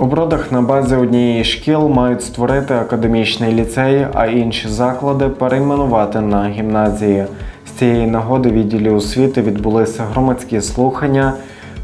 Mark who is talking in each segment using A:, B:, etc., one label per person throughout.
A: У бродах на базі однієї шкіл мають створити академічний ліцей, а інші заклади перейменувати на гімназії. З цієї нагоди відділі освіти відбулися громадські слухання.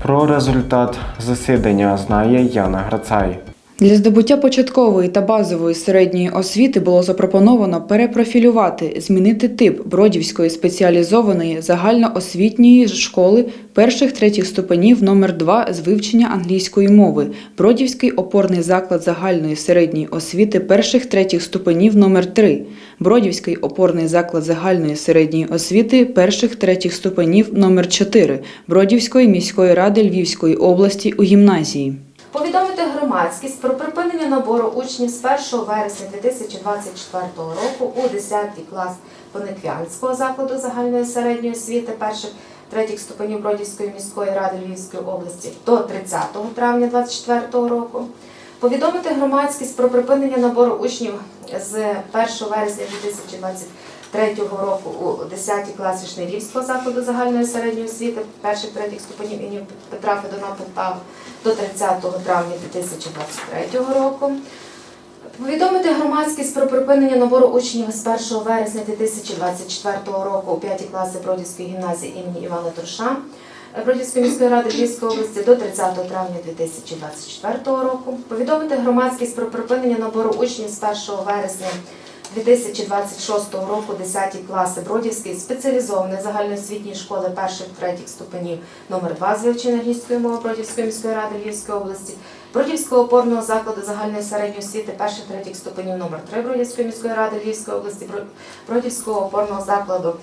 A: Про результат засідання знає Яна Грацай.
B: Для здобуття початкової та базової середньої освіти було запропоновано перепрофілювати, змінити тип Бродівської спеціалізованої загальноосвітньої школи перших третіх ступенів номер 2 з вивчення англійської мови, Бродівський опорний заклад загальної середньої освіти перших третіх ступенів номер 3 Бродівський опорний заклад загальної середньої освіти перших третіх ступенів номер 4 Бродівської міської ради Львівської області у гімназії.
C: Повідомити громадськість про припинення набору учнів з 1 вересня 2024 року у 10 клас Пониквянського закладу загальної середньої освіти перших третіх ступенів Бродівської міської ради Львівської області до 30 травня 2024 року. Повідомити громадськість про припинення набору учнів з 1 вересня 2023 року у 10 класі Шнирівського закладу загальної середньої освіти перших третіх ступенів імені Петра Федона Полтава до 30 травня 2023 року. Повідомити громадськість про припинення набору учнів з 1 вересня 2024 року у 5 класи Бродівської гімназії імені Івана Труша Бродівської міської ради Львівської області до 30 травня 2024 року. Повідомити громадськість про припинення набору учнів з 1 вересня 2026 року 10 класи Бродівської спеціалізованої загальноосвітньої школи перших третіх ступенів номер 2 з вивчення англійської мови Бродівської міської ради Львівської області, Бродівського опорного закладу загальної середньої освіти перших третіх ступенів номер 3 Бродівської міської ради Львівської області, Бродівського опорного закладу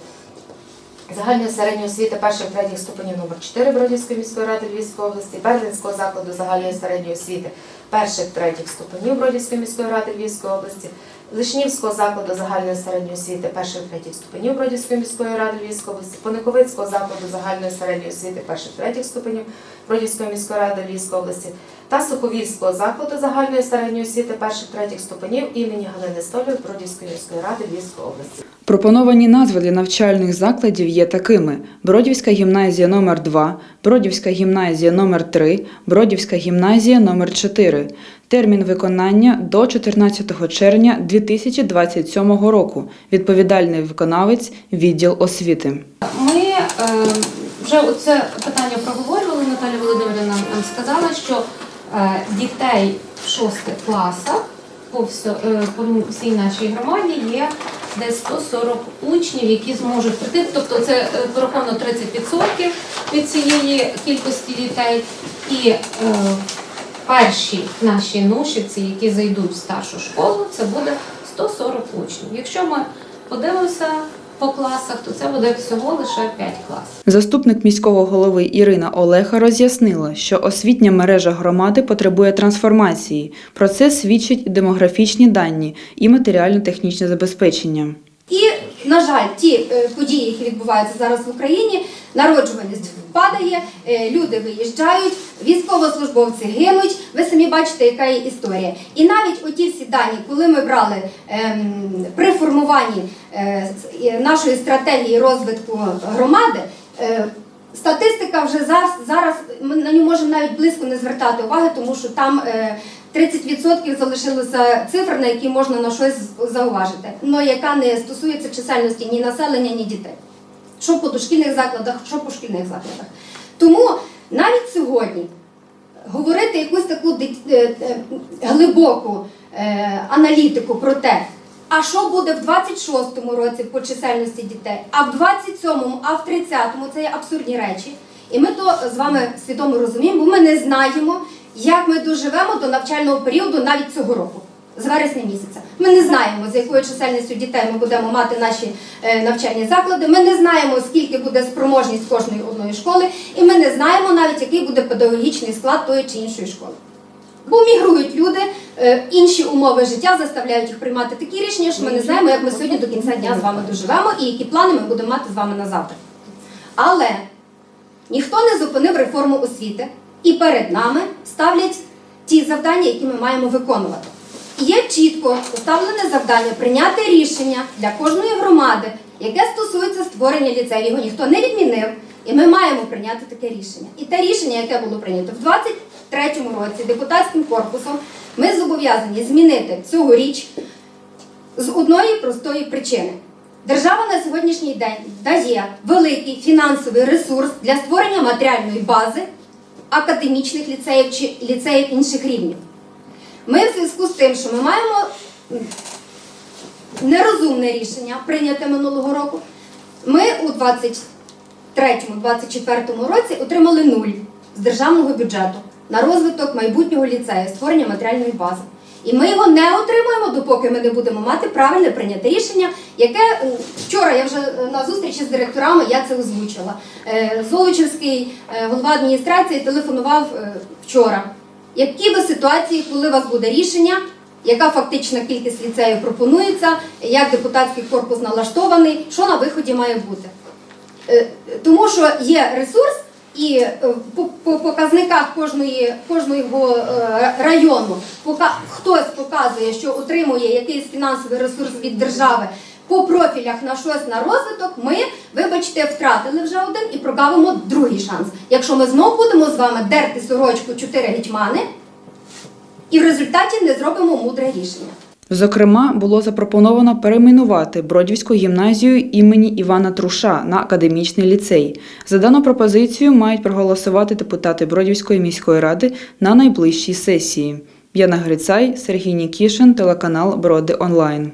C: загальної середньої освіти перших третіх ступенів номер 4 Бродівської міської ради Львівської області, Бердинського закладу загальної середньої освіти перших третіх ступенів Бродівської міської ради Львівської області, Лишнівського закладу загальної середньої освіти перших третіх ступенів Бродівської міської ради Львівської області, Пониковицького закладу загальної середньої освіти перших третіх ступенів Бродівської міської ради Львівської області та Суховільського закладу загальної середньої освіти перших третіх ступенів імені Галини Столєв Бродівської міської ради Львівської області.
B: Пропоновані назви для навчальних закладів є такими: Бродівська гімназія номер 2 Бродівська гімназія номер 3 Бродівська гімназія номер 4 Термін виконання до 14 червня 2027 року. Відповідальний виконавець відділ освіти.
D: Ми е, вже це питання проговорювали. Наталя Володимирівна нам сказала, що е, дітей в шостих класах по, всьо- е, по всій нашій громаді є десь 140 учнів, які зможуть прийти. Тобто це е, пораховано 30% від цієї кількості дітей. І е, перші наші нушівці, які зайдуть в старшу школу, це буде 140 учнів. Якщо ми подивимося по класах, то це буде всього лише 5 класів.
B: Заступник міського голови Ірина Олеха роз'яснила, що освітня мережа громади потребує трансформації. Про це свідчать демографічні дані і матеріально-технічне забезпечення.
E: На жаль, ті е, події, які відбуваються зараз в Україні, народжуваність падає, е, люди виїжджають, військовослужбовці гинуть. Ви самі бачите, яка є історія. І навіть оті всі дані, коли ми брали ем, при формуванні е, нашої стратегії розвитку громади. Статистика вже зараз, зараз ми на нього можемо навіть близько не звертати уваги, тому що там 30% залишилося цифр, на які можна на щось зауважити, але яка не стосується чисельності ні населення, ні дітей. Що по дошкільних закладах, що по шкільних закладах. Тому навіть сьогодні говорити якусь таку е, е, глибоку е, аналітику про те, а що буде в 26-му році по чисельності дітей, а в 27-му, а в 30-му це є абсурдні речі. І ми то з вами свідомо розуміємо, бо ми не знаємо, як ми доживемо до навчального періоду навіть цього року, з вересня місяця. Ми не знаємо, з якою чисельністю дітей ми будемо мати наші е, навчальні заклади. Ми не знаємо, скільки буде спроможність кожної одної школи, і ми не знаємо навіть, який буде педагогічний склад тої чи іншої школи. Бо мігрують люди, е, інші умови життя заставляють їх приймати такі рішення, що ми не знаємо, як ми сьогодні до кінця дня з вами доживемо і які плани ми будемо мати з вами на завтра. Але ніхто не зупинив реформу освіти, і перед нами ставлять ті завдання, які ми маємо виконувати. Є чітко поставлене завдання прийняти рішення для кожної громади, яке стосується створення ліцею. Його ніхто не відмінив, і ми маємо прийняти таке рішення. І те рішення, яке було прийнято в 23 23-му році депутатським корпусом ми зобов'язані змінити цьогоріч з одної простої причини. Держава на сьогоднішній день дає великий фінансовий ресурс для створення матеріальної бази академічних ліцеїв чи ліцеїв інших рівнів. Ми в зв'язку з тим, що ми маємо нерозумне рішення, прийняте минулого року, ми у 23-24 році отримали нуль з державного бюджету на розвиток майбутнього ліцею, створення матеріальної бази. І ми його не отримуємо, допоки ми не будемо мати правильне прийняте рішення, яке вчора я вже е, на зустрічі з директорами я це озвучила. Е, Золочівський е, голова адміністрації телефонував е, вчора. Які ви ситуації, коли у вас буде рішення, яка фактична кількість ліцеїв пропонується, як депутатський корпус налаштований, що на виході має бути? Е, Тому що є ресурс, і е, по, по показниках кожної, кожного е, району хтось показує, що отримує якийсь фінансовий ресурс від держави по профілях на щось на розвиток, ми, вибачте, втратили вже один і прогавимо другий шанс. Якщо ми знову будемо з вами дерти сорочку чотири гетьмани, і в результаті не зробимо мудре рішення.
B: Зокрема, було запропоновано перейменувати Бродівську гімназію імені Івана Труша на академічний ліцей. За дану пропозицію мають проголосувати депутати Бродівської міської ради на найближчій сесії. Яна Грицай, Сергій Нікішин, телеканал Броди Онлайн.